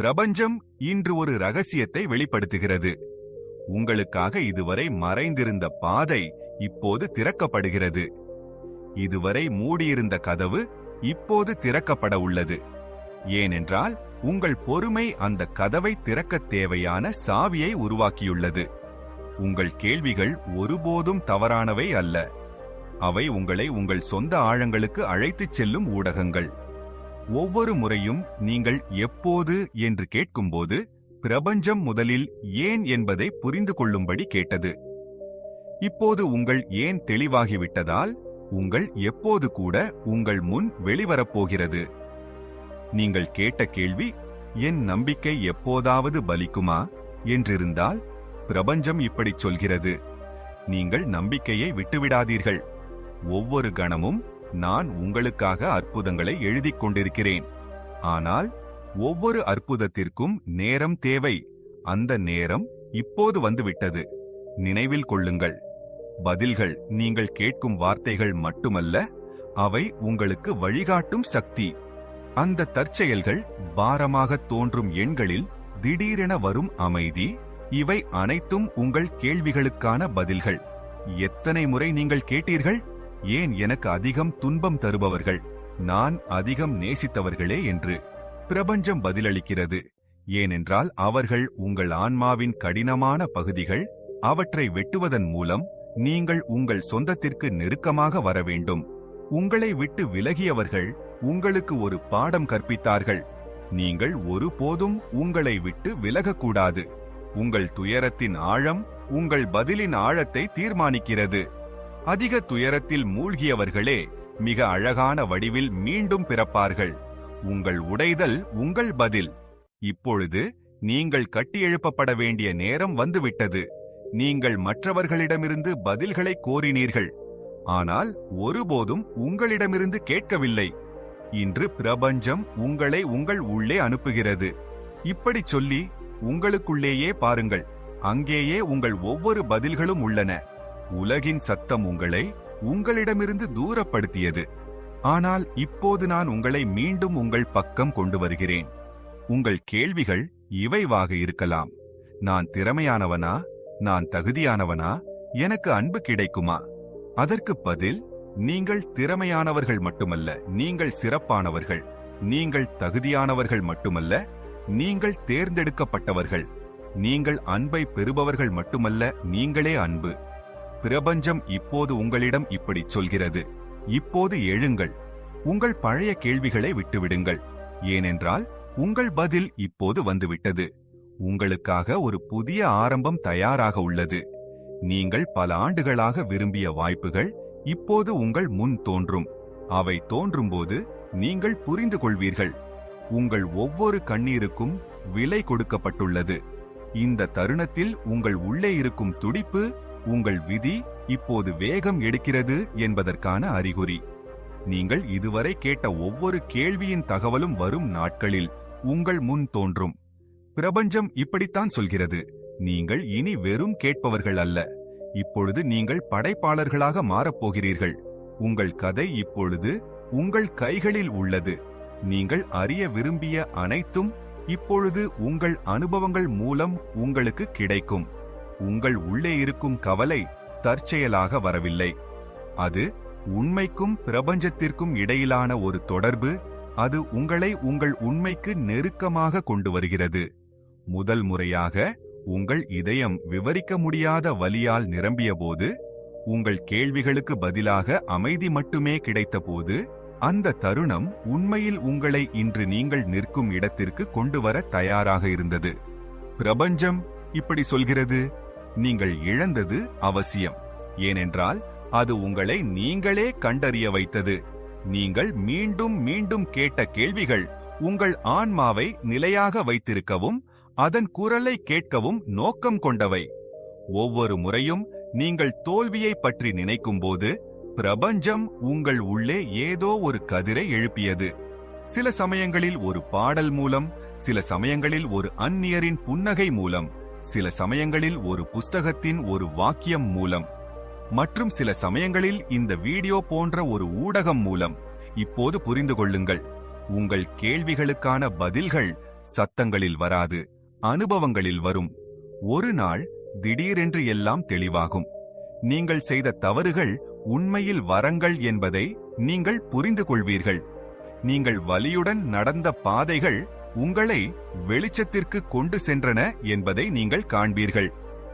பிரபஞ்சம் இன்று ஒரு ரகசியத்தை வெளிப்படுத்துகிறது. உங்களுக்காக இதுவரை மறைந்திருந்த பாதை இப்போது திறக்கப்படுகிறது. இதுவரை மூடியிருந்த கதவு இப்போது திறக்கப்பட உள்ளது. ஏனென்றால் உங்கள் பொறுமை அந்த கதவை திறக்கத் தேவையான சாவியை உருவாக்கியுள்ளது. உங்கள் கேள்விகள் ஒருபோதும் தவறானவை அல்ல. அவை உங்களை உங்கள் சொந்த ஆழங்களுக்கு அழைத்துச் செல்லும் ஊடகங்கள். ஒவ்வொரு முறையும் நீங்கள் எப்போது என்று கேட்கும்போது பிரபஞ்சம் முதலில் ஏன் என்பதை புரிந்து கொள்ளும்படி கேட்டது. இப்போது உங்கள் ஏன் தெளிவாகிவிட்டதால் உங்கள் எப்போது கூட உங்கள் முன் வெளிவரப்போகிறது நீங்கள் கேட்ட கேள்வி என் நம்பிக்கை எப்போதாவது பலிக்குமா என்றிருந்தால் பிரபஞ்சம் இப்படிச் சொல்கிறது. நீங்கள் நம்பிக்கையை விட்டுவிடாதீர்கள். ஒவ்வொரு கணமும் நான் உங்களுக்காக அற்புதங்களை எழுதிக் கொண்டிருக்கிறேன். ஆனால் ஒவ்வொரு அற்புதத்திற்கும் நேரம் தேவை. அந்த நேரம் இப்போது வந்துவிட்டது. நினைவில் கொள்ளுங்கள். பதில்கள் நீங்கள் கேட்கும் வார்த்தைகள் மட்டுமல்ல அவை உங்களுக்கு வழிகாட்டும் சக்தி. அந்த தற்செயல்கள் பாரமாக தோன்றும் எண்களில் திடீரென வரும் அமைதி. இவை அனைத்தும் உங்கள் கேள்விகளுக்கான பதில்கள். எத்தனை முறை நீங்கள் கேட்டீர்கள்? ஏன் எனக்கு அதிகம் துன்பம் தருபவர்கள்? நான் அதிகம் நேசித்தவர்களே என்று பிரபஞ்சம் பதிலளிக்கிறது. ஏனென்றால் அவர்கள் உங்கள் ஆன்மாவின் கடினமான பகுதிகள் அவற்றை வெட்டுவதன் மூலம் நீங்கள் உங்கள் சொந்தத்திற்கு நெருக்கமாக வர வேண்டும் உங்களை விட்டு விலகியவர்கள் உங்களுக்கு ஒரு பாடம் கற்பித்தார்கள். நீங்கள் ஒருபோதும் உங்களை விட்டு விலகக்கூடாது. உங்கள் துயரத்தின் ஆழம் உங்கள் பதிலின் ஆழத்தை தீர்மானிக்கிறது. அதிக துயரத்தில் மூழ்கியவர்களே மிக அழகான வடிவில் மீண்டும் பிறப்பார்கள். உங்கள் உடைதல் உங்கள் பதில். இப்பொழுது நீங்கள் கட்டியெழுப்பப்பட வேண்டிய நேரம் வந்துவிட்டது. நீங்கள் மற்றவர்களிடமிருந்து பதில்களை கோரினீர்கள். ஆனால் ஒருபோதும் உங்களிடமிருந்து கேட்கவில்லை. இன்று பிரபஞ்சம் உங்களை உங்கள் உள்ளே அனுப்புகிறது. இப்படிச் சொல்லி உங்களுக்குள்ளேயே பாருங்கள். அங்கேயே உங்கள் ஒவ்வொரு பதில்களும் உள்ளன. உலகின் சத்தம் உங்களை உங்களிடமிருந்து தூரப்படுத்தியது. ஆனால் இப்போது நான் உங்களை மீண்டும் உங்கள் பக்கம் கொண்டு வருகிறேன். உங்கள் கேள்விகள் இவைவாக இருக்கலாம். நான் திறமையானவனா? நான் தகுதியானவனா? எனக்கு அன்பு கிடைக்குமா? அதற்கு பதில் நீங்கள் திறமையானவர்கள் மட்டுமல்ல நீங்கள் சிறப்பானவர்கள். நீங்கள் தகுதியானவர்கள் மட்டுமல்ல நீங்கள் தேர்ந்தெடுக்கப்பட்டவர்கள். நீங்கள் அன்பை பெறுபவர்கள் மட்டுமல்ல நீங்களே அன்பு. பிரபஞ்சம் இப்போது உங்களிடம் இப்படிச் சொல்கிறது. இப்போது எழுங்கள். உங்கள் பழைய கேள்விகளை விட்டுவிடுங்கள். ஏனென்றால் உங்கள் பதில் இப்போது வந்துவிட்டது. உங்களுக்காக ஒரு புதிய ஆரம்பம் தயாராக உள்ளது. நீங்கள் பல ஆண்டுகளாக விரும்பிய வாய்ப்புகள் இப்போது உங்கள் முன் தோன்றும். அவை தோன்றும்போது நீங்கள் புரிந்து கொள்வீர்கள். உங்கள் ஒவ்வொரு கண்ணீருக்கும் விலை கொடுக்கப்பட்டுள்ளது. இந்த தருணத்தில் உங்கள் உள்ளே இருக்கும் துடிப்பு உங்கள் விதி இப்போது வேகம் எடுக்கிறது என்பதற்கான அறிகுறி. நீங்கள் இதுவரை கேட்ட ஒவ்வொரு கேள்வியின் தகவலும் வரும் நாட்களில் உங்கள் முன் தோன்றும். பிரபஞ்சம் இப்படித்தான் சொல்கிறது நீங்கள் இனி வெறும் கேட்பவர்கள் அல்ல. இப்பொழுது நீங்கள் படைப்பாளர்களாக மாறப்போகிறீர்கள் உங்கள் கதை இப்பொழுது உங்கள் கைகளில் உள்ளது. நீங்கள் அறிய விரும்பிய அனைத்தும் இப்பொழுது உங்கள் அனுபவங்கள் மூலம் உங்களுக்கு கிடைக்கும். உங்கள் உள்ளே இருக்கும் கவலை தற்செயலாக வரவில்லை. அது உண்மைக்கும் பிரபஞ்சத்திற்கும் இடையிலான ஒரு தொடர்பு அது உங்களை உங்கள் உண்மைக்கு நெருக்கமாக கொண்டு வருகிறது. முதல் முறையாக உங்கள் இதயம் விவரிக்க முடியாத வலியால் நிரம்பியபோது உங்கள் கேள்விகளுக்கு பதிலாக அமைதி மட்டுமே கிடைத்தபோது அந்த தருணம் உண்மையில் உங்களை இன்று நீங்கள் நிற்கும் இடத்திற்கு கொண்டு வர தயாராக இருந்தது. பிரபஞ்சம் இப்படி சொல்கிறது நீங்கள் இழந்தது அவசியம். ஏனென்றால் அது உங்களை நீங்களே கண்டறிய வைத்தது. நீங்கள் மீண்டும் மீண்டும் கேட்ட கேள்விகள் உங்கள் ஆன்மாவை நிலையாக வைத்திருக்கவும் அதன் குரலை கேட்கவும் நோக்கம் கொண்டவை. ஒவ்வொரு முறையும் நீங்கள் தோல்வியை பற்றி நினைக்கும்போது பிரபஞ்சம் உங்கள் உள்ளே ஏதோ ஒரு கதிரை எழுப்பியது. சில சமயங்களில் ஒரு பாடல் மூலம் சில சமயங்களில் ஒரு அந்நியரின் புன்னகை மூலம். சில சமயங்களில் ஒரு புஸ்தகத்தின் ஒரு வாக்கியம் மூலம் மற்றும் சில சமயங்களில் இந்த வீடியோ போன்ற ஒரு ஊடகம் மூலம். இப்போது புரிந்து கொள்ளுங்கள் உங்கள் கேள்விகளுக்கான பதில்கள் சத்தங்களில் வராது அனுபவங்களில் வரும். ஒரு நாள் திடீரென்று எல்லாம் தெளிவாகும். நீங்கள் செய்த தவறுகள் உண்மையில் வரங்கள் என்பதை நீங்கள் புரிந்து கொள்வீர்கள். நீங்கள் வலியுடன் நடந்த பாதைகள் உங்களை வெளிச்சத்திற்கு கொண்டு சென்றன என்பதை நீங்கள் காண்பீர்கள்.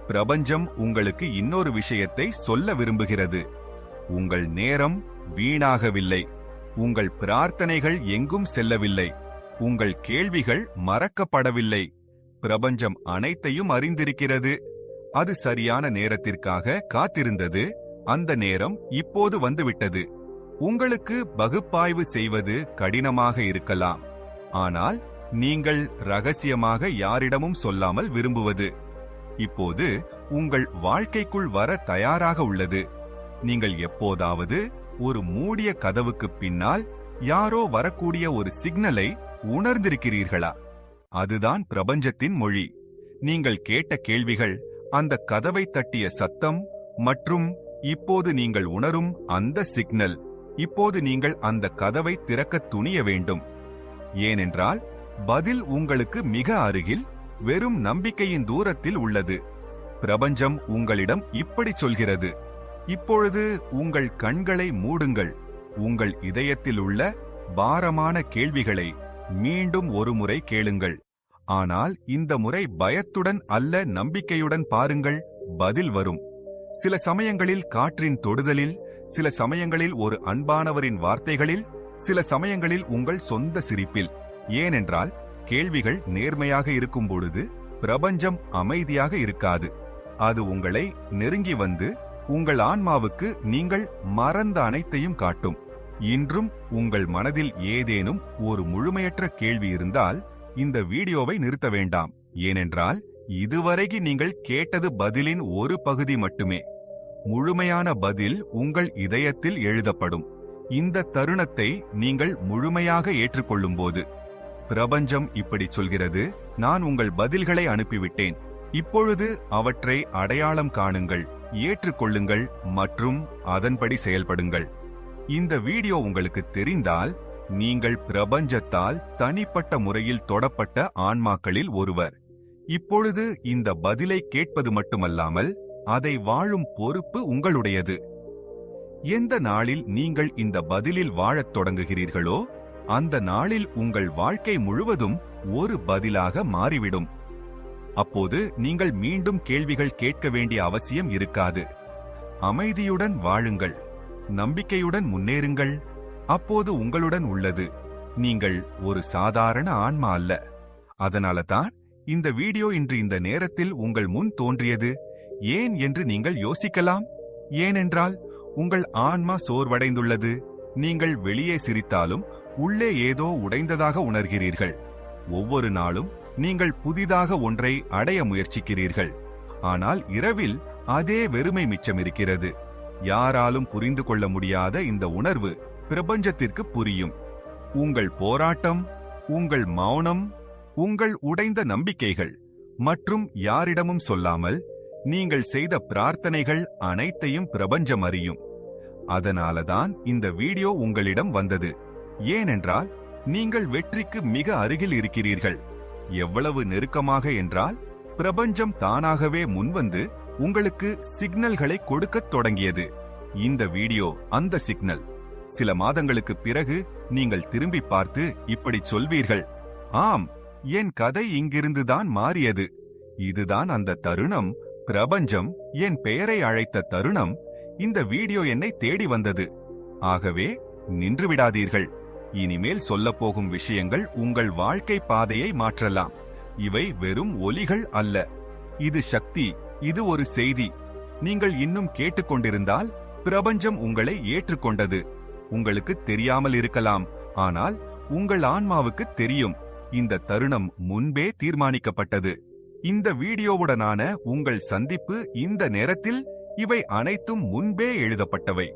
பிரபஞ்சம் உங்களுக்கு இன்னொரு விஷயத்தை சொல்ல விரும்புகிறது. உங்கள் நேரம் வீணாகவில்லை. உங்கள் பிரார்த்தனைகள் எங்கும் செல்லவில்லை. உங்கள் கேள்விகள் மறக்கப்படவில்லை. பிரபஞ்சம் அனைத்தையும் அறிந்திருக்கிறது. அது சரியான நேரத்திற்காக காத்திருந்தது. அந்த நேரம் இப்போது வந்துவிட்டது. உங்களுக்கு பகுப்பாய்வு செய்வது கடினமாக இருக்கலாம். ஆனால் நீங்கள் ரகசியமாக யாரிடமும் சொல்லாமல் விரும்புவது. இப்போது உங்கள் வாழ்க்கைக்குள் வர தயாராக உள்ளது. நீங்கள் எப்போதாவது ஒரு மூடிய கதவுக்கு பின்னால் யாரோ வரக்கூடிய ஒரு சிக்னலை உணர்ந்திருக்கிறீர்களா? அதுதான் பிரபஞ்சத்தின் மொழி. நீங்கள் கேட்ட கேள்விகள் அந்த கதவை தட்டிய சத்தம் மற்றும் இப்போது நீங்கள் உணரும் அந்த சிக்னல். இப்போது நீங்கள் அந்த கதவை திறக்க துணிய வேண்டும். ஏனென்றால் பதில் உங்களுக்கு மிக அருகில் வெறும் நம்பிக்கையின் தூரத்தில் உள்ளது. பிரபஞ்சம் உங்களிடம் இப்படி சொல்கிறது. இப்பொழுது உங்கள் கண்களை மூடுங்கள். உங்கள் இதயத்தில் உள்ள பாரமான கேள்விகளை மீண்டும் ஒருமுறை கேளுங்கள். ஆனால் இந்த முறை பயத்துடன் அல்ல நம்பிக்கையுடன் பாருங்கள் பதில் வரும். சில சமயங்களில் காற்றின் தொடுதலில் சில சமயங்களில் ஒரு அன்பானவரின் வார்த்தைகளில் சில சமயங்களில் உங்கள் சொந்த சிரிப்பில். ஏனென்றால் கேள்விகள் நேர்மையாக இருக்கும் பொழுது பிரபஞ்சம் அமைதியாக இருக்காது. அது உங்களை நெருங்கி வந்து உங்கள் ஆன்மாவுக்கு நீங்கள் மறந்த அனைத்தையும் காட்டும். இன்றும் உங்கள் மனதில் ஏதேனும் ஒரு முழுமையற்ற கேள்வி இருந்தால் இந்த வீடியோவை நிறுத்த வேண்டாம். ஏனென்றால் இதுவரைக்கு நீங்கள் கேட்டது பதிலின் ஒரு பகுதி மட்டுமே. முழுமையான பதில் உங்கள் இதயத்தில் எழுதப்படும். இந்த தருணத்தை நீங்கள் முழுமையாக ஏற்றுக்கொள்ளும்போது பிரபஞ்சம் இப்படி சொல்கிறது நான் உங்கள் பதில்களை அனுப்பிவிட்டேன். இப்பொழுது அவற்றை அடையாளம் காணுங்கள் ஏற்றுக்கொள்ளுங்கள் மற்றும் அதன்படி செயல்படுங்கள். இந்த வீடியோ உங்களுக்கு தெரிந்தால் நீங்கள் பிரபஞ்சத்தால் தனிப்பட்ட முறையில் தொடப்பட்ட ஆன்மாக்களில் ஒருவர். இப்பொழுது இந்த பதிலை கேட்பது மட்டுமல்லாமல் அதை வாழும் பொறுப்பு உங்களுடையது. எந்த நாளில் நீங்கள் இந்த பதிலில் வாழத் தொடங்குகிறீர்களோ அந்த நாளில் உங்கள் வாழ்க்கை முழுவதும் ஒரு பதிலாக மாறிவிடும். அப்போது நீங்கள் மீண்டும் கேள்விகள் கேட்க வேண்டிய அவசியம் இருக்காது. அமைதியுடன் வாழுங்கள். நம்பிக்கையுடன் முன்னேறுங்கள். அப்போது உங்களுடன் உள்ளது. நீங்கள் ஒரு சாதாரண ஆன்மா அல்ல. அதனால தான் இந்த வீடியோ இன்று இந்த நேரத்தில் உங்கள் முன் தோன்றியது. ஏன் என்று நீங்கள் யோசிக்கலாம். ஏனென்றால் உங்கள் ஆன்மா சோர்வடைந்துள்ளது. நீங்கள் வெளியே சிரித்தாலும் உள்ளே ஏதோ உடைந்ததாக உணர்கிறீர்கள். ஒவ்வொரு நாளும் நீங்கள் புதிதாக ஒன்றை அடைய முயற்சிக்கிறீர்கள். ஆனால் இரவில் அதே வெறுமை மிச்சம் இருக்கிறது. யாராலும் புரிந்து கொள்ள முடியாத இந்த உணர்வு பிரபஞ்சத்திற்கு புரியும். உங்கள் போராட்டம் உங்கள் மௌனம் உங்கள் உடைந்த நம்பிக்கைகள் மற்றும் யாரிடமும் சொல்லாமல் நீங்கள் செய்த பிரார்த்தனைகள் அனைத்தையும் பிரபஞ்சம் அறியும். அதனாலதான் இந்த வீடியோ உங்களிடம் வந்தது. ஏனென்றால் நீங்கள் வெற்றிக்கு மிக அருகில் இருக்கிறீர்கள். எவ்வளவு நெருக்கமாக என்றால் பிரபஞ்சம் தானாகவே முன்வந்து உங்களுக்கு சிக்னல்களை கொடுக்கத் தொடங்கியது. இந்த வீடியோ அந்த சிக்னல். சில மாதங்களுக்கு பிறகு நீங்கள் திரும்பி பார்த்து இப்படி சொல்வீர்கள். ஆம் என் கதை இங்கிருந்துதான் மாறியது. இதுதான் அந்த தருணம். பிரபஞ்சம் என் பெயரை அழைத்த தருணம். இந்த வீடியோ என்னை தேடி வந்தது. ஆகவே நின்று விடாதீர்கள். இனிமேல் சொல்லப்போகும் விஷயங்கள் உங்கள் வாழ்க்கை பாதையை மாற்றலாம். இவை வெறும் ஒலிகள் அல்ல. இது சக்தி இது ஒரு செய்தி. நீங்கள் இன்னும் கேட்டுக்கொண்டிருந்தால் பிரபஞ்சம் உங்களை ஏற்றுக்கொண்டது. உங்களுக்கு தெரியாமல் இருக்கலாம். ஆனால் உங்கள் ஆன்மாவுக்கு தெரியும். இந்த தருணம் முன்பே தீர்மானிக்கப்பட்டது. இந்த வீடியோவுடனான உங்கள் சந்திப்பு இந்த நேரத்தில் இவை அனைத்தும் முன்பே எழுதப்பட்டவை.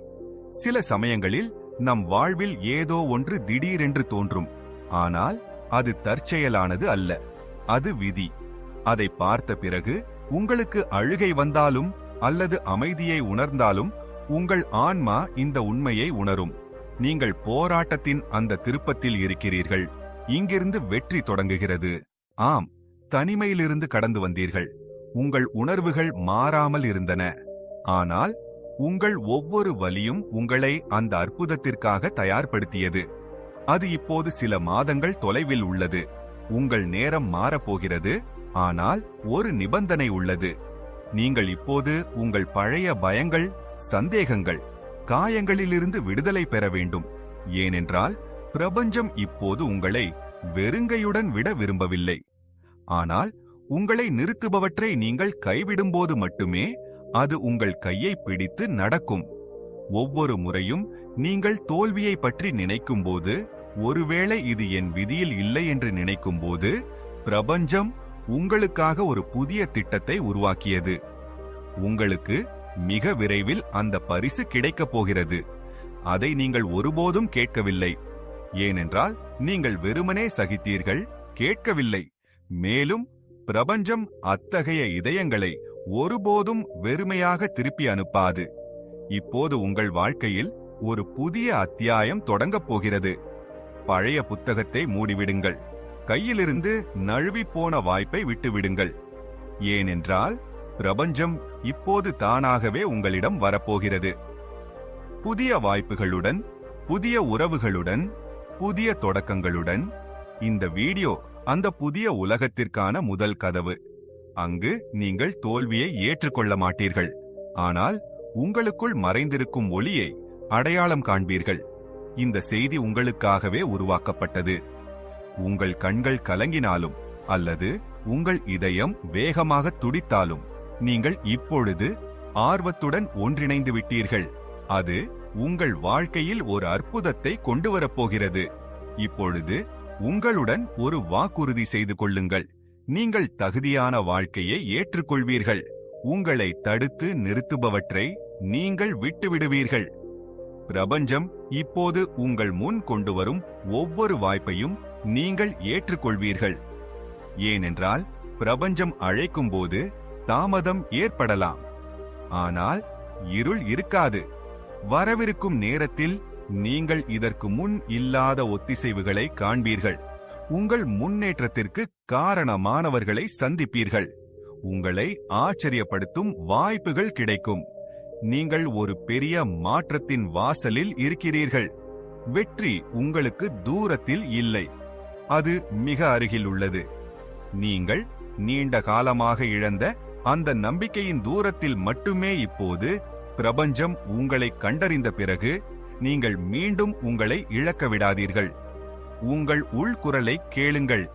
சில சமயங்களில் நம் வாழ்வில் ஏதோ ஒன்று திடீரென்று தோன்றும். ஆனால் அது தற்செயலானது அல்ல. அது விதி. அதை பார்த்த பிறகு உங்களுக்கு அழுகை வந்தாலும் அல்லது அமைதியை உணர்ந்தாலும் உங்கள் ஆன்மா இந்த உண்மையை உணரும். நீங்கள் போராட்டத்தின் அந்த திருப்பத்தில் இருக்கிறீர்கள். இங்கிருந்து வெற்றி தொடங்குகிறது. ஆம் தனிமையிலிருந்து கடந்து வந்தீர்கள். உங்கள் உணர்வுகள் மாறாமல் இருந்தன. ஆனால் உங்கள் ஒவ்வொரு வலியும் உங்களை அந்த அற்புதத்திற்காக தயார்படுத்தியது. அது இப்போது சில மாதங்கள் தொலைவில் உள்ளது. உங்கள் நேரம் மாறப்போகிறது. ஆனால் ஒரு நிபந்தனை உள்ளது. நீங்கள் இப்போது உங்கள் பழைய பயங்கள் சந்தேகங்கள் காயங்களிலிருந்து விடுதலை பெற வேண்டும். ஏனென்றால் பிரபஞ்சம் இப்போது உங்களை வெறுங்கையுடன் விட விரும்பவில்லை. ஆனால் உங்களை நிறுத்துபவற்றை நீங்கள் கைவிடும்போது மட்டுமே அது உங்கள் கையை பிடித்து நடக்கும். ஒவ்வொரு முறையும் நீங்கள் தோல்வியை பற்றி நினைக்கும்போது ஒருவேளை இது என் விதியில் இல்லை என்று நினைக்கும்போது பிரபஞ்சம் உங்களுக்காக ஒரு புதிய திட்டத்தை உருவாக்கியது. உங்களுக்கு மிக விரைவில் அந்த பரிசு கிடைக்கப் போகிறது. அதை நீங்கள் ஒருபோதும் கேட்கவில்லை. ஏனென்றால் நீங்கள் வெறுமனே சகித்தீர்கள் கேட்கவில்லை. மேலும் பிரபஞ்சம் அத்தகைய இதயங்களை ஒருபோதும் வெறுமையாக திருப்பி அனுப்பாது. இப்போது உங்கள் வாழ்க்கையில் ஒரு புதிய அத்தியாயம் தொடங்கப் போகிறது. பழைய புத்தகத்தை மூடிவிடுங்கள். கையிலிருந்து நழுவி போன வாய்ப்பை விட்டுவிடுங்கள். ஏனென்றால் பிரபஞ்சம் இப்போது தானாகவே உங்களிடம் வரப்போகிறது. புதிய வாய்ப்புகளுடன் புதிய உறவுகளுடன் புதிய தொடக்கங்களுடன் இந்த வீடியோ அந்த புதிய உலகத்திற்கான முதல் கதவு. அங்கு நீங்கள் தோல்வியை ஏற்றுக்கொள்ள மாட்டீர்கள். ஆனால் உங்களுக்குள் மறைந்திருக்கும் ஒளியை அடையாளம் காண்பீர்கள். இந்த செய்தி உங்களுக்காகவே உருவாக்கப்பட்டது. உங்கள் கண்கள் கலங்கினாலும் அல்லது உங்கள் இதயம் வேகமாக துடித்தாலும் நீங்கள் இப்பொழுது ஆர்வத்துடன் ஒன்றிணைந்து விட்டீர்கள். அது உங்கள் வாழ்க்கையில் ஒரு அற்புதத்தை கொண்டு வரப்போகிறது. இப்பொழுது உங்களுடன் ஒரு வாக்குறுதி செய்து கொள்ளுங்கள். நீங்கள் தகுதியான வாழ்க்கையை ஏற்றுக்கொள்வீர்கள். உங்களை தடுத்து நிறுத்துபவற்றை நீங்கள் விட்டுவிடுவீர்கள். பிரபஞ்சம் இப்போது உங்கள் முன் கொண்டு வரும் ஒவ்வொரு வாய்ப்பையும் நீங்கள் ஏற்றுக்கொள்வீர்கள். ஏனென்றால் பிரபஞ்சம் அழைக்கும்போது தாமதம் ஏற்படலாம். ஆனால் இருள் இருக்காது. வரவிருக்கும் நேரத்தில் நீங்கள் இதற்கு முன் இல்லாத ஒத்திசைவுகளை காண்பீர்கள். உங்கள் முன்னேற்றத்திற்கு காரணமானவர்களை சந்திப்பீர்கள். உங்களை ஆச்சரியப்படுத்தும் வாய்ப்புகள் கிடைக்கும். நீங்கள் ஒரு பெரிய மாற்றத்தின் வாசலில் இருக்கிறீர்கள். வெற்றி உங்களுக்கு தூரத்தில் இல்லை. அது மிக அருகில் உள்ளது நீங்கள் நீண்ட காலமாக இழந்த அந்த நம்பிக்கையின் தூரத்தில் மட்டுமே இப்போது பிரபஞ்சம் உங்களை கண்டறிந்த பிறகு நீங்கள் மீண்டும் உங்களை இழக்க விடாதீர்கள். உங்கள் உள்குரலை கேளுங்கள்.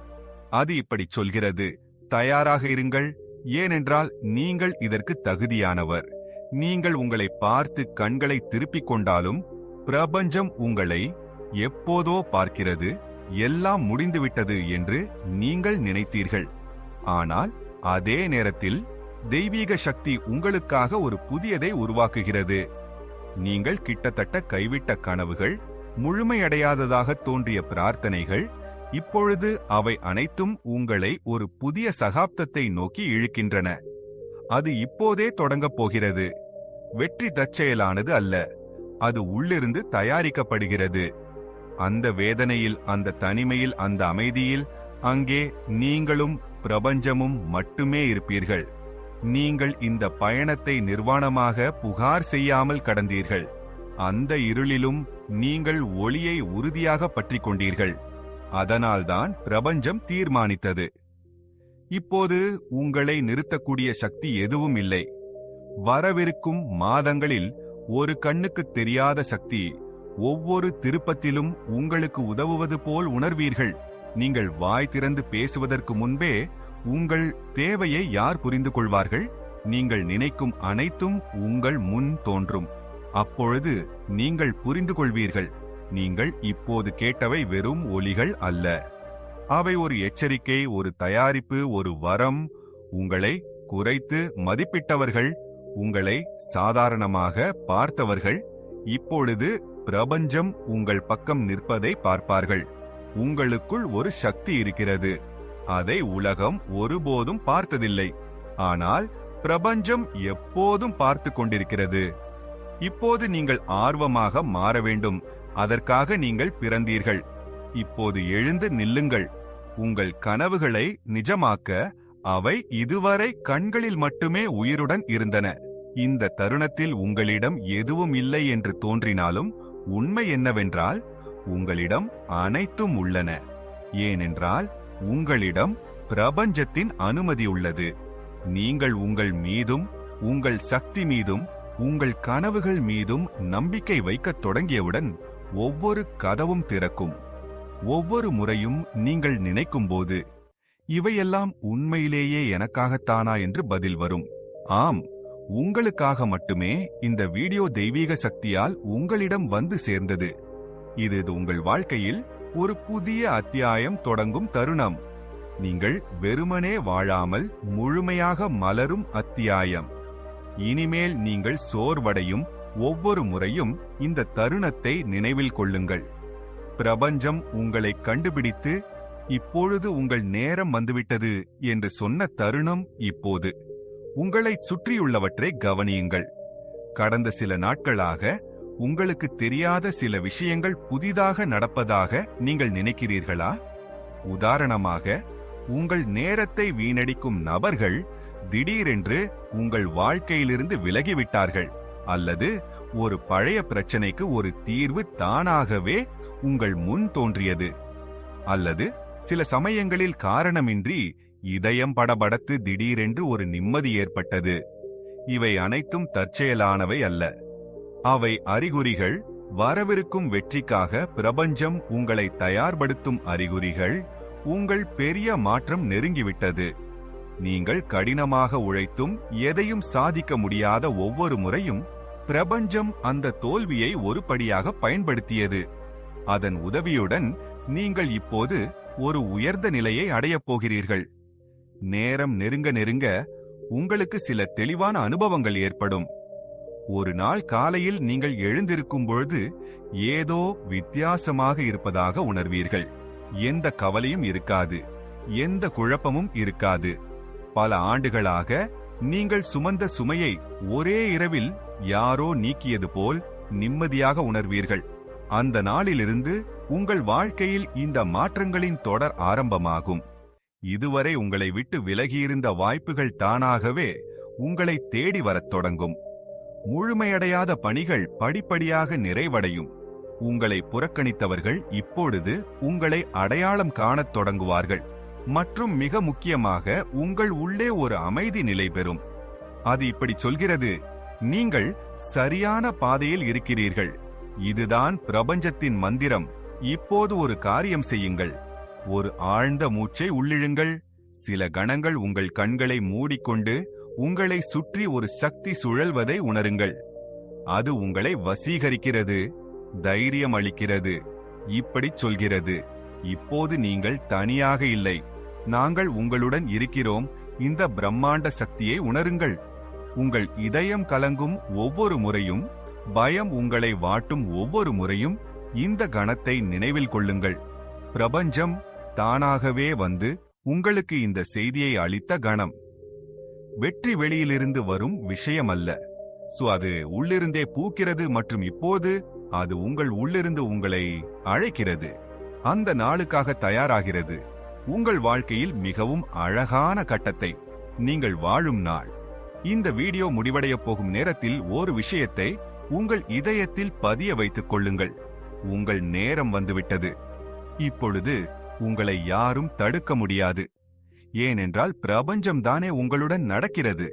அது இப்படிச் சொல்கிறது தயாராக இருங்கள் ஏனென்றால் நீங்கள் இதற்கு தகுதியானவர். நீங்கள் உங்களை பார்த்து கண்களை திருப்பிக் கொண்டாலும் பிரபஞ்சம் உங்களை எப்போதோ பார்க்கிறது எல்லாம் முடிந்துவிட்டது என்று நீங்கள் நினைத்தீர்கள். ஆனால் அதே நேரத்தில் தெய்வீக சக்தி உங்களுக்காக ஒரு புதியதை உருவாக்குகிறது. நீங்கள் கிட்டத்தட்ட கைவிட்ட கனவுகள் முழுமையடையாததாக தோன்றிய பிரார்த்தனைகள் இப்பொழுது அவை அனைத்தும் உங்களை ஒரு புதிய சகாப்தத்தை நோக்கி இழுக்கின்றன. அது இப்போதே தொடங்கப் போகிறது. வெற்றி தற்செயலானது அல்ல. அது உள்ளிருந்து தயாரிக்கப்படுகிறது. அந்த வேதனையில் அந்த தனிமையில் அந்த அமைதியில் அங்கே நீங்களும் பிரபஞ்சமும் மட்டுமே இருப்பீர்கள். நீங்கள் இந்த பயணத்தை நிர்வாணமாக புகார் செய்யாமல் கடந்தீர்கள். அந்த இருளிலும் நீங்கள் ஒளியை உறுதியாக பற்றிக் கொண்டீர்கள். அதனால்தான் பிரபஞ்சம் தீர்மானித்தது. இப்போது உங்களை நிறுத்தக்கூடிய சக்தி எதுவும் இல்லை. வரவிருக்கும் மாதங்களில் ஒரு கண்ணுக்கு தெரியாத சக்தி ஒவ்வொரு திருப்பத்திலும் உங்களுக்கு உதவுவது போல் உணர்வீர்கள். நீங்கள் வாய் திறந்து பேசுவதற்கு முன்பே உங்கள் தேவையை யார் புரிந்து கொள்வார்கள்? நீங்கள் நினைக்கும் அனைத்தும் உங்கள் முன் தோன்றும். அப்பொழுது நீங்கள் புரிந்து கொள்வீர்கள். நீங்கள் இப்போது கேட்டவை வெறும் ஒலிகள் அல்ல. அவை ஒரு எச்சரிக்கை ஒரு தயாரிப்பு ஒரு வரம். உங்களை குறைத்து மதிப்பிட்டவர்கள் உங்களை சாதாரணமாக பார்த்தவர்கள். இப்பொழுது பிரபஞ்சம் உங்கள் பக்கம் நிற்பதை பார்ப்பார்கள். உங்களுக்குள் ஒரு சக்தி இருக்கிறது. அதை உலகம் ஒருபோதும் பார்த்ததில்லை. ஆனால் பிரபஞ்சம் எப்போதும் பார்த்து கொண்டிருக்கிறது. இப்போது நீங்கள் ஆர்வமாக மாற வேண்டும். அதற்காக நீங்கள் பிறந்தீர்கள். இப்போது எழுந்து நில்லுங்கள். உங்கள் கனவுகளை நிஜமாக்க அவை இதுவரை கண்களில் மட்டுமே உயிருடன் இருந்தன. இந்த தருணத்தில் உங்களிடம் எதுவும் இல்லை என்று தோன்றினாலும் உண்மை என்னவென்றால் உங்களிடம் அனைத்தும் உள்ளன. ஏனென்றால் உங்களிடம் பிரபஞ்சத்தின் அனுமதி உள்ளது. நீங்கள் உங்கள் மீதும் உங்கள் சக்தி மீதும் உங்கள் கனவுகள் மீதும் நம்பிக்கை வைக்கத் தொடங்கியவுடன் ஒவ்வொரு கதவும் திறக்கும். ஒவ்வொரு முறையும் நீங்கள் நினைக்கும்போது இவையெல்லாம் உண்மையிலேயே எனக்காகத்தானா? என்று பதில் வரும். ஆம் உங்களுக்காக மட்டுமே இந்த வீடியோ தெய்வீக சக்தியால் உங்களிடம் வந்து சேர்ந்தது. இது உங்கள் வாழ்க்கையில் ஒரு புதிய அத்தியாயம் தொடங்கும் தருணம். நீங்கள் வெறுமனே வாழாமல் முழுமையாக மலரும் அத்தியாயம். இனிமேல் நீங்கள் சோர்வடையும் ஒவ்வொரு முறையும் இந்த தருணத்தை நினைவில் கொள்ளுங்கள். பிரபஞ்சம் உங்களை கண்டுபிடித்து இப்பொழுது உங்கள் நேரம் வந்துவிட்டது என்று சொன்ன தருணம் இப்போது. உங்களை சுற்றியுள்ளவற்றை கவனியுங்கள். கடந்த சில நாட்களாக உங்களுக்கு தெரியாத சில விஷயங்கள் புதிதாக நடப்பதாக நீங்கள் நினைக்கிறீர்களா? உதாரணமாக உங்கள் நேரத்தை வீணடிக்கும் நபர்கள் திடீரென்று உங்கள் வாழ்க்கையிலிருந்து விலகிவிட்டார்கள். அல்லது ஒரு பழைய பிரச்சனைக்கு ஒரு தீர்வு தானாகவே உங்கள் முன் தோன்றியது. அல்லது சில சமயங்களில் காரணமின்றி இதயம் படபடத்து திடீரென்று ஒரு நிம்மதி ஏற்பட்டது. இவை அனைத்தும் தற்செயலானவை அல்ல. அவை அறிகுறிகள் வரவிருக்கும் வெற்றிக்காக பிரபஞ்சம் உங்களை தயார்படுத்தும் அறிகுறிகள் உங்கள் பெரிய மாற்றம் நெருங்கிவிட்டது. நீங்கள் கடினமாக உழைத்தும் எதையும் சாதிக்க முடியாத ஒவ்வொரு முறையும் பிரபஞ்சம் அந்த தோல்வியை ஒரு படியாக பயன்படுத்தியது. அதன் உதவியுடன் நீங்கள் இப்போது ஒரு உயர்ந்த நிலையை அடையப் போகிறீர்கள். நேரம் நெருங்க நெருங்க உங்களுக்கு சில தெளிவான அனுபவங்கள் ஏற்படும். ஒரு நாள் காலையில் நீங்கள் எழுந்திருக்கும் பொழுது ஏதோ வித்தியாசமாக இருப்பதாக உணர்வீர்கள். எந்த கவலையும் இருக்காது. எந்த குழப்பமும் இருக்காது. பல ஆண்டுகளாக நீங்கள் சுமந்த சுமையை ஒரே இரவில் யாரோ நீக்கியது போல் நிம்மதியாக உணர்வீர்கள். அந்த நாளிலிருந்து உங்கள் வாழ்க்கையில் இந்த மாற்றங்களின் தொடர் ஆரம்பமாகும். இதுவரை உங்களை விட்டு விலகியிருந்த வாய்ப்புகள் தானாகவே உங்களை தேடி வரத் தொடங்கும். முழுமையடையாத பணிகள் படிப்படியாக நிறைவடையும். உங்களை புறக்கணித்தவர்கள் இப்பொழுது உங்களை அடையாளம் காணத் தொடங்குவார்கள். மற்றும் மிக முக்கியமாக உங்கள் உள்ளே ஒரு அமைதி நிலை பெறும். அது இப்படி சொல்கிறது நீங்கள் சரியான பாதையில் இருக்கிறீர்கள். இதுதான் பிரபஞ்சத்தின் மந்திரம். இப்போது ஒரு காரியம் செய்யுங்கள். ஒரு ஆழ்ந்த மூச்சை உள்ளிழுங்கள். சில கணங்கள் உங்கள் கண்களை மூடிக்கொண்டு உங்களை சுற்றி ஒரு சக்தி சுழல்வதை உணருங்கள். அது உங்களை வசீகரிக்கிறது தைரியம் அளிக்கிறது. இப்படி சொல்கிறது. இப்போது நீங்கள் தனியாக இல்லை. நாங்கள் உங்களுடன் இருக்கிறோம். இந்த பிரம்மாண்ட சக்தியை உணருங்கள். உங்கள் இதயம் கலங்கும் ஒவ்வொரு முறையும் பயம் உங்களை வாட்டும் ஒவ்வொரு முறையும் இந்த கணத்தை நினைவில் கொள்ளுங்கள். பிரபஞ்சம் தானாகவே வந்து உங்களுக்கு இந்த செய்தியை அளித்த கணம். வெற்றி வெளியிலிருந்து வரும் விஷயம் அல்ல சோ அது உள்ளிருந்தே பூக்கிறது மற்றும் இப்போது அது உங்கள் உள்ளிருந்து உங்களை அழைக்கிறது. அந்த நாளுக்காக தயாராகிறது. உங்கள் வாழ்க்கையில் மிகவும் அழகான கட்டத்தை. நீங்கள் வாழும் நாள். இந்த வீடியோ முடிவடைய போகும் நேரத்தில் ஒரு விஷயத்தை உங்கள் இதயத்தில் பதிய வைத்துக் கொள்ளுங்கள். உங்கள் நேரம் வந்துவிட்டது. இப்பொழுது உங்களை யாரும் தடுக்க முடியாது. ஏனென்றால் பிரபஞ்சம் தானே உங்களுடன் நடக்கிறது.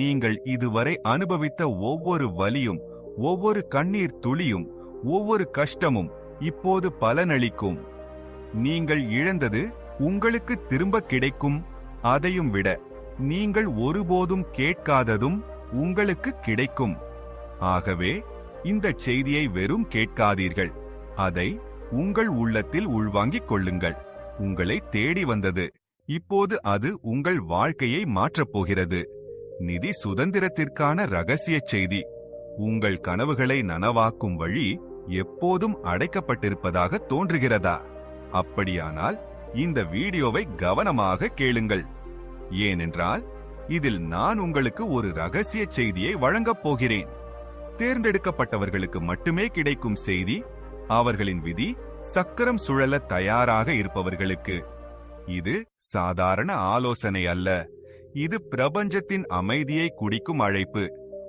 நீங்கள் இதுவரை அனுபவித்த ஒவ்வொரு வலியும் ஒவ்வொரு கண்ணீர் துளியும் ஒவ்வொரு கஷ்டமும் இப்போது பலனளிக்கும். நீங்கள் இழந்தது உங்களுக்கு திரும்ப கிடைக்கும் அதையும் விட. நீங்கள் ஒருபோதும் கேட்காததும் உங்களுக்கு கிடைக்கும். ஆகவே இந்த செய்தியை வெறும் கேட்காதீர்கள். அதை உங்கள் உள்ளத்தில் உள்வாங்கிக் கொள்ளுங்கள். உங்களை தேடி வந்தது. இப்போது அது உங்கள் வாழ்க்கையை மாற்றப் போகிறது. நிதி சுதந்திரத்திற்கான ரகசிய செய்தி. உங்கள் கனவுகளை நனவாக்கும் வழி எப்போதும் அடைக்கப்பட்டிருப்பதாக தோன்றுகிறதா? அப்படியானால் இந்த வீடியோவை கவனமாக கேளுங்கள். ஏனென்றால் இதில் நான் உங்களுக்கு ஒரு ரகசிய செய்தியை வழங்கப் போகிறேன். தேர்ந்தெடுக்கப்பட்டவர்களுக்கு மட்டுமே கிடைக்கும் செய்தி அவர்களின் விதி சக்கரம் சுழல தயாராக இருப்பவர்களுக்கு. இது சாதாரண ஆலோசனை அல்ல. இது பிரபஞ்சத்தின் அமைதியை குடிக்கும் அழைப்பு.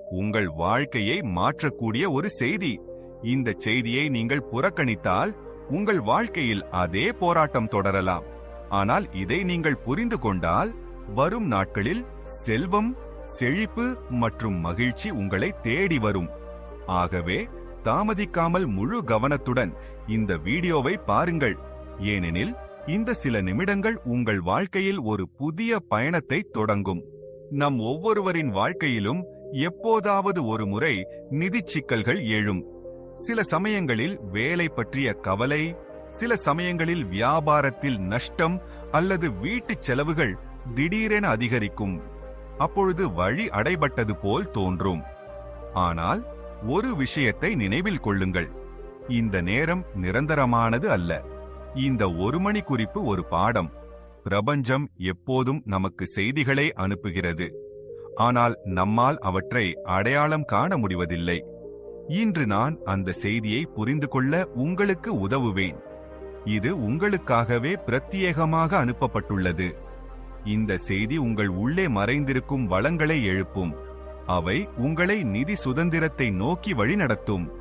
உங்கள் வாழ்க்கையை மாற்றக்கூடிய ஒரு செய்தி. இந்த செய்தியை நீங்கள் புறக்கணித்தால் உங்கள் வாழ்க்கையில் அதே போராட்டம் தொடரலாம். ஆனால் இதை நீங்கள் புரிந்து கொண்டால் வரும் நாட்களில் செல்வம் செழிப்பு மற்றும் மகிழ்ச்சி உங்களை தேடி வரும். ஆகவே தாமதிக்காமல் முழு கவனத்துடன் இந்த வீடியோவை பாருங்கள். ஏனெனில் இந்த சில நிமிடங்கள் உங்கள் வாழ்க்கையில் ஒரு புதிய பயணத்தை தொடங்கும். நம் ஒவ்வொருவரின் வாழ்க்கையிலும் எப்போதாவது ஒரு முறை நிதிச் சிக்கல்கள் எழும். சில சமயங்களில் வேலை பற்றிய கவலை சில சமயங்களில் வியாபாரத்தில் நஷ்டம் அல்லது வீட்டுச் செலவுகள் திடீரென அதிகரிக்கும். அப்பொழுது வழி அடைபட்டது போல் தோன்றும். ஆனால் ஒரு விஷயத்தை நினைவில் கொள்ளுங்கள். இந்த நேரம் நிரந்தரமானது அல்ல. இந்த ஒரு மணி குறிப்பு ஒரு பாடம். பிரபஞ்சம் எப்போதும் நமக்கு செய்திகளை அனுப்புகிறது. ஆனால் நம்மால் அவற்றை அடையாளம் காண முடிவதில்லை. இன்று நான் அந்த செய்தியை புரிந்து கொள்ள உங்களுக்கு உதவுவேன். இது உங்களுக்காகவே பிரத்யேகமாக அனுப்பப்பட்டுள்ளது. இந்த செய்தி உங்கள் உள்ளே மறைந்திருக்கும் வளங்களை எழுப்பும். அவை உங்களை நிதி சுதந்திரத்தை நோக்கி வழிநடத்தும்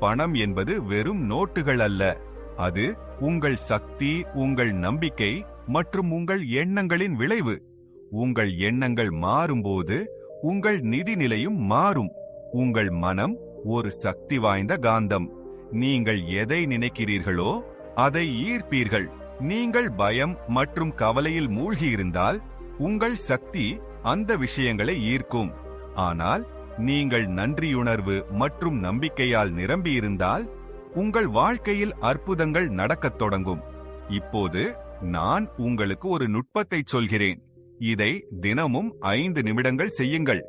பணம் என்பது வெறும் நோட்டுகள் அல்ல. அது உங்கள் சக்தி உங்கள் நம்பிக்கை மற்றும் உங்கள் எண்ணங்களின் விளைவு. உங்கள் எண்ணங்கள் மாறும்போது உங்கள் நிதி நிலையும் மாறும். உங்கள் மனம் ஒரு சக்தி வாய்ந்த காந்தம். நீங்கள் எதை நினைக்கிறீர்களோ அதை ஈர்ப்பீர்கள். நீங்கள் பயம் மற்றும் கவலையில் மூழ்கியிருந்தால் உங்கள் சக்தி அந்த விஷயங்களை ஈர்க்கும். ஆனால் நீங்கள் நன்றியுணர்வு மற்றும் நம்பிக்கையால் நிரம்பியிருந்தால் உங்கள் வாழ்க்கையில் அற்புதங்கள் நடக்கத் தொடங்கும். இப்போது நான் உங்களுக்கு ஒரு நுட்பத்தை சொல்கிறேன். இதை தினமும் ஐந்து நிமிடங்கள் செய்யுங்கள்.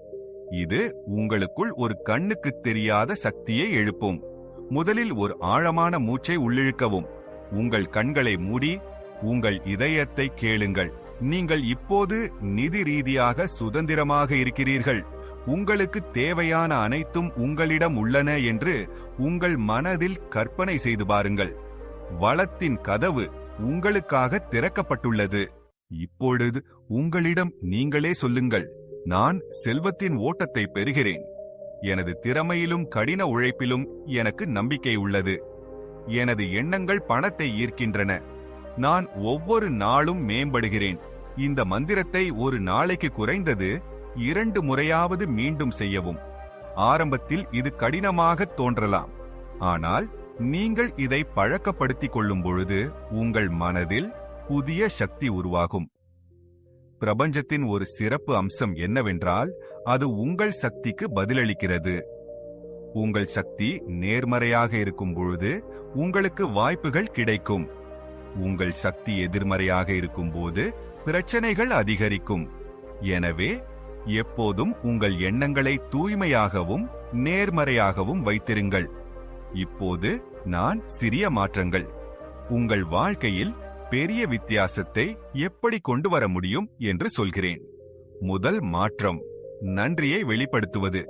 இது உங்களுக்குள் ஒரு கண்ணுக்குத் தெரியாத சக்தியை எழுப்பும். முதலில் ஒரு ஆழமான மூச்சை உள்ளிழுக்கவும். உங்கள் கண்களை மூடி உங்கள் இதயத்தை கேளுங்கள். நீங்கள் இப்போது நிதி ரீதியாக சுதந்திரமாக இருக்கிறீர்கள். உங்களுக்கு தேவையான அனைத்தும் உங்களிடம் உள்ளன என்று உங்கள் மனதில் கற்பனை செய்து பாருங்கள். வளத்தின் கதவு உங்களுக்காக திறக்கப்பட்டுள்ளது. இப்பொழுது உங்களிடம் நீங்களே சொல்லுங்கள். நான் செல்வத்தின் ஓட்டத்தை பெறுகிறேன். எனது திறமையிலும் கடின உழைப்பிலும் எனக்கு நம்பிக்கை உள்ளது. எனது எண்ணங்கள் பணத்தை ஈர்க்கின்றன. நான் ஒவ்வொரு நாளும் மேம்படுகிறேன். இந்த மந்திரத்தை ஒரு நாளைக்கு குறைந்தது இரண்டு முறையாவது மீண்டும் செய்யவும். ஆரம்பத்தில் இது கடினமாக தோன்றலாம். ஆனால் நீங்கள் இதை பழக்கப்படுத்திக் கொள்ளும் பொழுது உங்கள் மனதில் புதிய சக்தி உருவாகும். பிரபஞ்சத்தின் ஒரு சிறப்பு அம்சம் என்னவென்றால் அது உங்கள் சக்திக்கு பதிலளிக்கிறது. உங்கள் சக்தி நேர்மறையாக இருக்கும் பொழுது உங்களுக்கு வாய்ப்புகள் கிடைக்கும். உங்கள் சக்தி எதிர்மறையாக இருக்கும்போது பிரச்சனைகள் அதிகரிக்கும். எனவே எப்போதும் உங்கள் எண்ணங்களை தூய்மையாகவும் நேர்மறையாகவும் வைத்திருங்கள். இப்போது நான் சிறிய மாற்றங்கள். உங்கள் வாழ்க்கையில் பெரிய வித்தியாசத்தை எப்படி கொண்டு வர முடியும் என்று சொல்கிறேன். முதல் மாற்றம் நன்றியை வெளிப்படுத்துவது.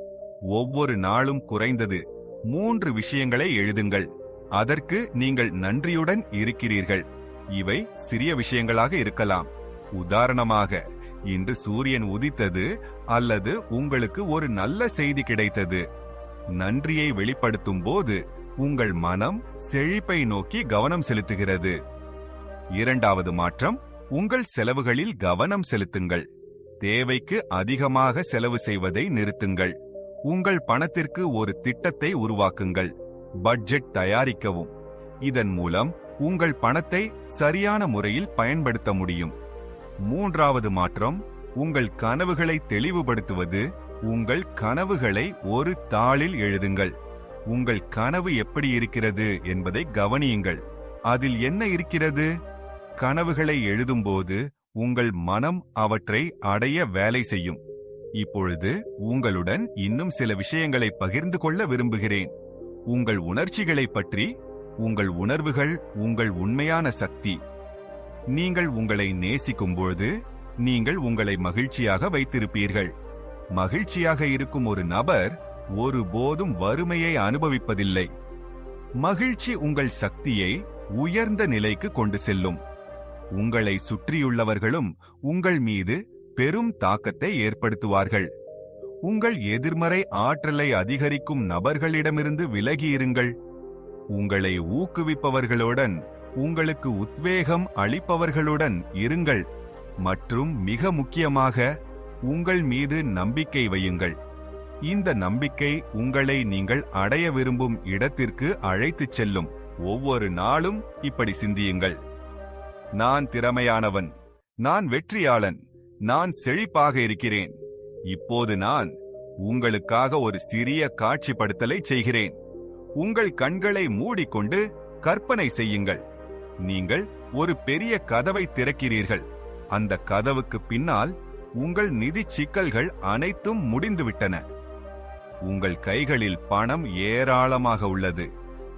ஒவ்வொரு நாளும் குறைந்தது மூன்று விஷயங்களை எழுதுங்கள். அதற்கு நீங்கள் நன்றியுடன் இருக்கிறீர்கள். இவை சிறிய விஷயங்களாக இருக்கலாம். உதாரணமாக இன்று சூரியன் உதித்தது அல்லது உங்களுக்கு ஒரு நல்ல செய்தி கிடைத்தது. நன்றியை வெளிப்படுத்தும் போது உங்கள் மனம் செழிப்பை நோக்கி கவனம் செலுத்துகிறது. இரண்டாவது மாற்றம் உங்கள் செலவுகளில் கவனம் செலுத்துங்கள். தேவைக்கு அதிகமாக செலவு செய்வதை நிறுத்துங்கள். உங்கள் பணத்திற்கு ஒரு திட்டத்தை உருவாக்குங்கள். பட்ஜெட் தயாரிக்கவும். இதன் மூலம் உங்கள் பணத்தை சரியான முறையில் பயன்படுத்த முடியும். மூன்றாவது மாற்றம் உங்கள் கனவுகளை தெளிவுபடுத்துவது. உங்கள் கனவுகளை ஒரு தாளில் எழுதுங்கள். உங்கள் கனவு எப்படி இருக்கிறது என்பதை கவனியுங்கள். அதில் என்ன இருக்கிறது? கனவுகளை எழுதும்போது உங்கள் மனம் அவற்றை அடைய வேலை செய்யும். இப்பொழுது உங்களுடன் இன்னும் சில விஷயங்களை பகிர்ந்து கொள்ள விரும்புகிறேன். உங்கள் உணர்ச்சிகளை பற்றி உங்கள் உணர்வுகள் உங்கள் உண்மையான சக்தி. நீங்கள் உங்களை நேசிக்கும்போது நீங்கள் உங்களை மகிழ்ச்சியாக வைத்திருப்பீர்கள். மகிழ்ச்சியாக இருக்கும் ஒரு நபர் ஒருபோதும் வறுமையை அனுபவிப்பதில்லை. மகிழ்ச்சி உங்கள் சக்தியை உயர்ந்த நிலைக்கு கொண்டு செல்லும். உங்களை சுற்றியுள்ளவர்களும் உங்கள் மீது பெரும் தாக்கத்தை ஏற்படுத்துவார்கள். உங்கள் எதிர்மறை ஆற்றலை அதிகரிக்கும் நபர்களிடமிருந்து விலகியிருங்கள். உங்களை ஊக்குவிப்பவர்களுடன் உங்களுக்கு உத்வேகம் அளிப்பவர்களுடன் இருங்கள். மற்றும் மிக முக்கியமாக உங்கள் மீது நம்பிக்கை வையுங்கள். இந்த நம்பிக்கை உங்களை நீங்கள் அடைய விரும்பும் இடத்திற்கு அழைத்துச் செல்லும். ஒவ்வொரு நாளும் இப்படி சிந்தியுங்கள். நான் திறமையானவன். நான் வெற்றியாளன். நான் செழிப்பாக இருக்கிறேன். இப்போது நான் உங்களுக்காக ஒரு சிறிய காட்சிப்படுத்தலை செய்கிறேன். உங்கள் கண்களை மூடிக்கொண்டு கற்பனை செய்யுங்கள். நீங்கள் ஒரு பெரிய கதவை திறக்கிறீர்கள். அந்த கதவுக்கு பின்னால் உங்கள் நிதி சிக்கல்கள் அனைத்தும் முடிந்துவிட்டன. உங்கள் கைகளில் பணம் ஏராளமாக உள்ளது.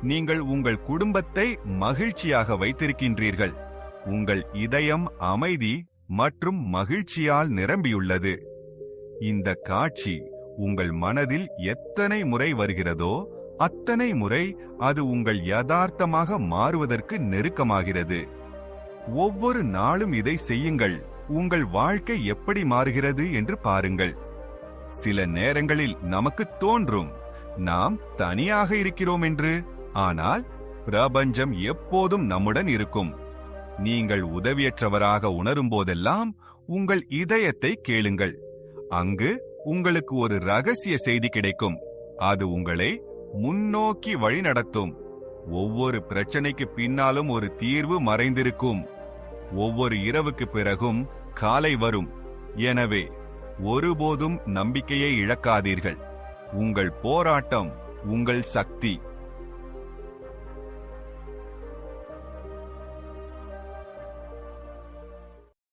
நீங்கள் உங்கள் குடும்பத்தை மகிழ்ச்சியாக வைத்திருக்கின்றீர்கள். உங்கள் இதயம் அமைதி மற்றும் மகிழ்ச்சியால் நிரம்பியுள்ளது. இந்த காட்சி உங்கள் மனதில் எத்தனை முறை வருகிறதோ அத்தனை முறை அது உங்கள் யதார்த்தமாக மாறுவதற்கு நெருக்கமாகிறது. ஒவ்வொரு நாளும் இதை செய்யுங்கள். உங்கள் வாழ்க்கை எப்படி மாறுகிறது என்று பாருங்கள். சில நேரங்களில் நமக்கு தோன்றும் நாம் தனியாக இருக்கிறோம் என்று ஆனால் பிரபஞ்சம் எப்போதும் நம்முடன் இருக்கும். நீங்கள் உதவியற்றவராக உணரும் போதெல்லாம் உங்கள் இதயத்தை கேளுங்கள். அங்கு உங்களுக்கு ஒரு ரகசிய செய்தி கிடைக்கும். அது உங்களை முன்னோக்கி வழிநடத்தும் ஒவ்வொரு பிரச்சனைக்கு பின்னாலும் ஒரு தீர்வு மறைந்திருக்கும். ஒவ்வொரு இரவுக்கு பிறகும் காலை வரும். எனவே ஒருபோதும் நம்பிக்கையை இழக்காதீர்கள். உங்கள் போராட்டம் உங்கள் சக்தி.